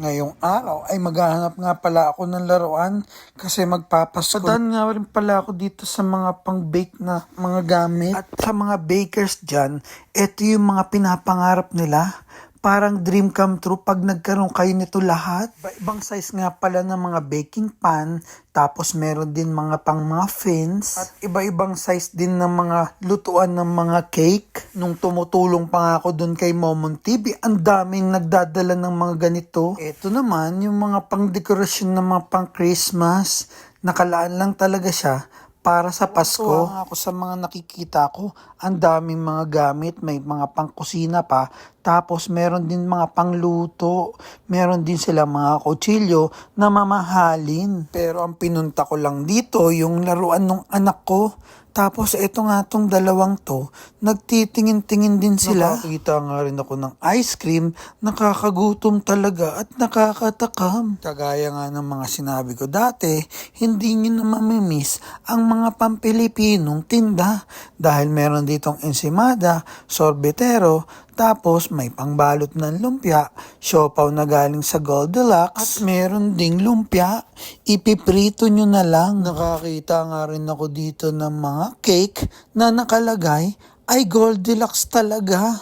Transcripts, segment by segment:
Ngayong araw ay maghahanap nga pala ako ng laruan kasi magpapasko. Padaan nga rin pala ako dito sa mga pang-bake na mga gamit. At sa mga bakers dyan, ito yung mga pinapangarap nila. Parang dream come true pag nagkaroon kayo nito lahat. Iba-ibang size nga pala ng mga baking pan, tapos meron din mga pang muffins, at iba-ibang size din ng mga lutuan ng mga cake. Nung tumutulong pa nga ako dun kay Momon TV, ang daming nagdadala ng mga ganito. Ito naman, yung mga pang dekorasyon ng mga pang Christmas, nakalaan lang talaga siya para sa Pasko. Ako sa mga nakikita ko. Ang daming mga gamit, may mga pangkusina pa. Tapos meron din mga pangluto. Meron din sila mga kutsilyo na mamahalin. Pero ang pinunta ko lang dito, yung laruan ng anak ko. Tapos ito nga tong dalawang to, nagtitingin-tingin din sila. Nakakita nga rin ako ng ice cream, nakakagutom talaga at nakakatakam. Kagaya nga ng mga sinabi ko dati, hindi nyo na mamimiss ang mga pampilipinong tinda. Dahil meron ditong ensimada, sorbetero, tapos may pangbalot ng lumpia, siopaw na galing sa Goldilocks, at meron ding lumpia. Ipiprito nyo na lang. Nakakita nga rin ako dito ng mga cake na nakalagay ay Goldilocks talaga.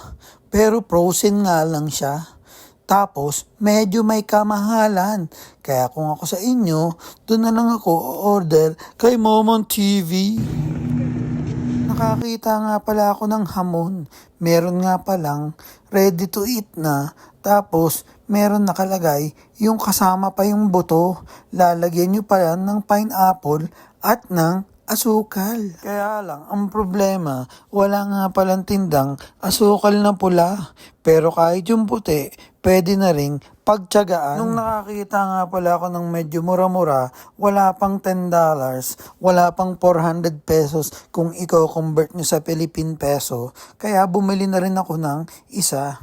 Pero frozen nga lang siya. Tapos, medyo may kamahalan. Kaya kung ako sa inyo, doon na lang ako order kay Momon TV. Nakakita nga pala ako ng hamon. Meron nga palang ready to eat na. Tapos, meron nakalagay yung kasama pa yung buto. Lalagyan nyo pa yan ng pineapple at ng asukal. Kaya lang, ang problema, wala nga palang tindang asukal na pula. Pero kahit yung puti, pwede na ring pagtyagaan. Nung nakakita nga pala ako ng medyo mura-mura, wala pang $10, wala pang 400 pesos kung ikaw convert nyo sa Philippine peso. Kaya bumili na rin ako ng isa.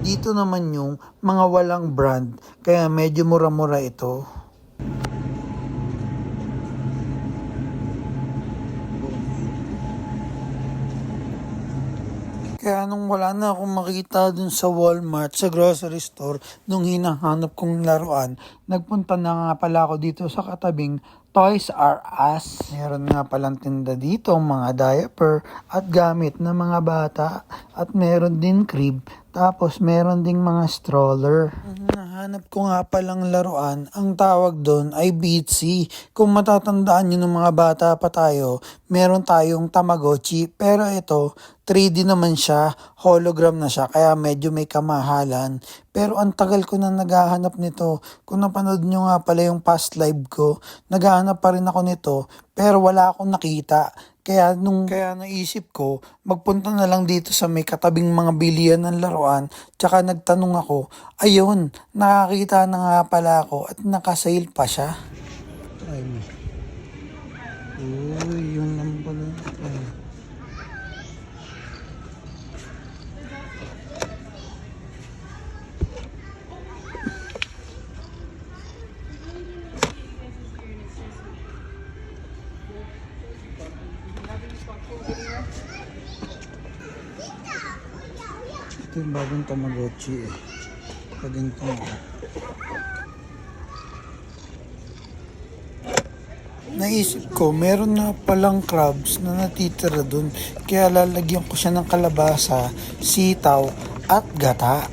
Dito naman yung mga walang brand, kaya medyo mura-mura ito. Kaya nung wala na akong makita dun sa Walmart, sa grocery store, nung hinahanap kong laruan, nagpunta na nga pala ako dito sa katabing Toys R Us. Meron nga palang tinda dito, mga diaper at gamit ng mga bata. At meron din crib. Tapos meron ding mga stroller. Nahanap ko nga palang laruan. Ang tawag doon ay Beatsy. Kung matatandaan nyo ng mga bata pa tayo, meron tayong Tamagotchi. Pero ito, 3D naman siya, hologram na siya, kaya medyo may kamahalan. Pero ang tagal ko na naghahanap nito. Kung napanood nyo nga pala yung past live ko, naghahanap pa rin ako nito, pero wala akong nakita. Kaya nung kaya naisip ko, magpunta na lang dito sa may katabing mga bilian ng laruan, tsaka nagtanong ako, ayun, nakakita na nga pala ako at nakasale pa siya. Ay, Uy, yun lang pala. Ay. Ito yung bagong Tamagotchi eh. Pag ganito nga. Naisip ko, meron na palang crabs na natitira dun. Kaya lalagyan ko siya ng kalabasa, sitaw, at gata.